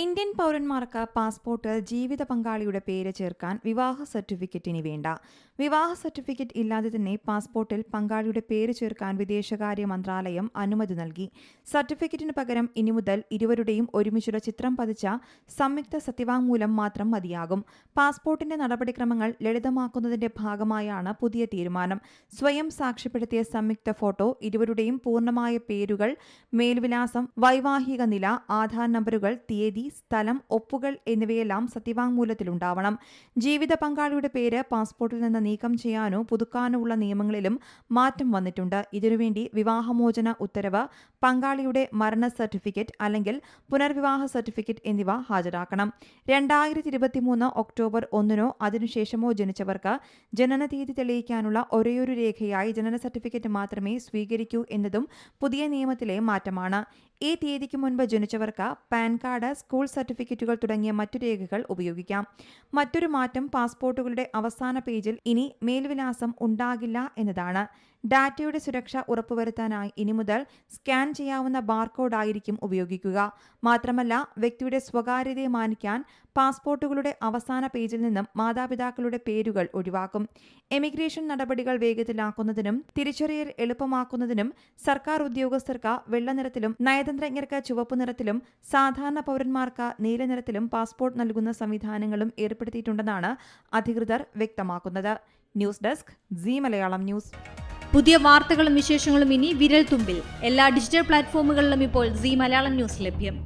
Indian പൗരന്മാർക്ക് പാസ്പോർട്ടിൽ ജീവിത പങ്കാളിയുടെ പേര് ചേർക്കാൻ വിവാഹ സർട്ടിഫിക്കറ്റിന് വേണ്ട. വിവാഹ സർട്ടിഫിക്കറ്റ് ഇല്ലാതെ തന്നെ പാസ്പോർട്ടിൽ പങ്കാളിയുടെ പേര് ചേർക്കാൻ വിദേശകാര്യ മന്ത്രാലയം അനുമതി നൽകി. സർട്ടിഫിക്കറ്റിന് പകരം ഇനി മുതൽ ഇരുവരുടെയും ഒരുമിച്ചുള്ള ചിത്രം പതിച്ച സംയുക്ത സത്യവാങ്മൂലം മാത്രം മതിയാകും. പാസ്പോർട്ടിന്റെ നടപടിക്രമങ്ങൾ ലളിതമാക്കുന്നതിന്റെ ഭാഗമായാണ് പുതിയ തീരുമാനം. സ്വയം സാക്ഷ്യപ്പെടുത്തിയ സംയുക്ത ഫോട്ടോ ഇരുവരുടെയും പൂർണമായ പേരുകൾ മേൽവിലാസം വൈവാഹിക നില ആധാർ നമ്പറുകൾ തീയതി സ്ഥലം ഒപ്പുകൾ എന്നിവയെല്ലാം സത്യവാങ്മൂലത്തിലുണ്ടാവണം. ജീവിത പങ്കാളിയുടെ പേര് പാസ്പോർട്ടിൽ നിന്ന് നീക്കം ചെയ്യാനോ പുതുക്കാനോ ഉള്ള നിയമങ്ങളിലും മാറ്റം വന്നിട്ടുണ്ട്. ഇതിനുവേണ്ടി വിവാഹമോചന ഉത്തരവ് പങ്കാളിയുടെ മരണ സർട്ടിഫിക്കറ്റ് അല്ലെങ്കിൽ പുനർവിവാഹ സർട്ടിഫിക്കറ്റ് എന്നിവ ഹാജരാക്കണം. രണ്ടായിരത്തി ഇരുപത്തിമൂന്ന് ഒക്ടോബർ ഒന്നിനോ അതിനുശേഷമോ ജനിച്ചവർക്ക് ജനന തീയതി തെളിയിക്കാനുള്ള ഒരേയൊരു രേഖയായി ജനന സർട്ടിഫിക്കറ്റ് മാത്രമേ സ്വീകരിക്കൂ എന്നതും പുതിയ നിയമത്തിലെ മാറ്റമാണ്. ഈ തീയതിക്ക് മുൻപ് ജനിച്ചവർക്ക് പാൻ കാർഡ് സ്കൂൾ സർട്ടിഫിക്കറ്റുകൾ തുടങ്ങിയ മറ്റു രേഖകൾ ഉപയോഗിക്കാം. മറ്റൊരു മാറ്റം പാസ്പോർട്ടുകളുടെ അവസാന പേജിൽ ഇനി മേൽവിലാസം ഉണ്ടാകില്ല എന്നതാണ്. ഡാറ്റയുടെ സുരക്ഷ ഉറപ്പുവരുത്താനായി ഇനി മുതൽ സ്കാൻ ചെയ്യാവുന്ന ബാർകോഡ് ആയിരിക്കും ഉപയോഗിക്കുക. മാത്രമല്ല വ്യക്തിയുടെ സ്വകാര്യതയെ മാനിക്കാൻ പാസ്പോർട്ടുകളുടെ അവസാന പേജിൽ നിന്നും മാതാപിതാക്കളുടെ പേരുകൾ ഒഴിവാക്കും. എമിഗ്രേഷൻ നടപടികൾ വേഗത്തിലാക്കുന്നതിനും തിരിച്ചറിയൽ എളുപ്പമാക്കുന്നതിനും സർക്കാർ ഉദ്യോഗസ്ഥർക്ക് വെള്ള നിറത്തിലും നയതന്ത്രജ്ഞർക്ക് ചുവപ്പ് നിറത്തിലും സാധാരണ പൗരന്മാർക്ക് നീലനിറത്തിലും പാസ്പോർട്ട് നൽകുന്ന സംവിധാനങ്ങളും ഏർപ്പെടുത്തിയിട്ടുണ്ടെന്നാണ് അധികൃതർ വ്യക്തമാക്കുന്നത്. News desk Zee Malayalam news. പുതിയ വാർത്തകളും വിശേഷങ്ങളും ഇനി വിരൽ തുമ്പിൽ എല്ലാ ഡിജിറ്റൽ പ്ലാറ്റ്ഫോമുകളിലും ഇപ്പോൾ സി മലയാളം ന്യൂസ് ലഭ്യം.